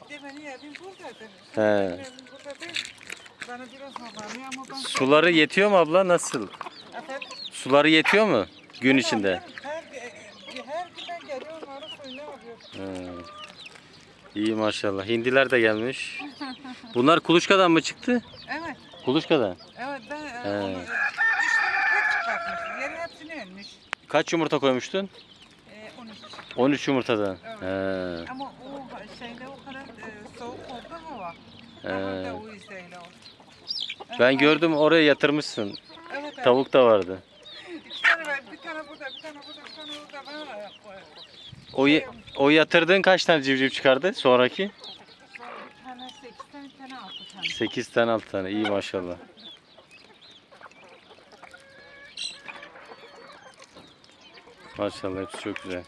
Buradadır. He. Benim evim buradadır. Bana biraz haberli ama ben... Suları yetiyor mu abla? Nasıl? Efendim? Suları yetiyor mu gün içinde? Her, her gün ben geliyorum ara suyunu alıyorum. He. İyi maşallah. Hindiler de gelmiş. Bunlar kuluçkadan mı çıktı? Evet. Kuluçkadan. Evet ben e, He. onu tane tek çıkartmış. Yeri hepsini ölmüş. Kaç yumurta koymuştun? E, 13. 13 yumurtadan. Evet. He. Ama o şeyde o kadar e, soğuk oldu o yüzden o. Ben gördüm oraya yatırmışsın. Evet, evet. Tavuk da vardı. İki tane var. Bir tane burada, bir tane burada, bir tane orada var. O, ye- o yatırdığın kaç tane civciv çıkardı sonraki? Sonra bir tane sekiz tane, bir tane altı tane. 8 tane 6 tane. İyi maşallah. Maşallah hepsi çok güzel.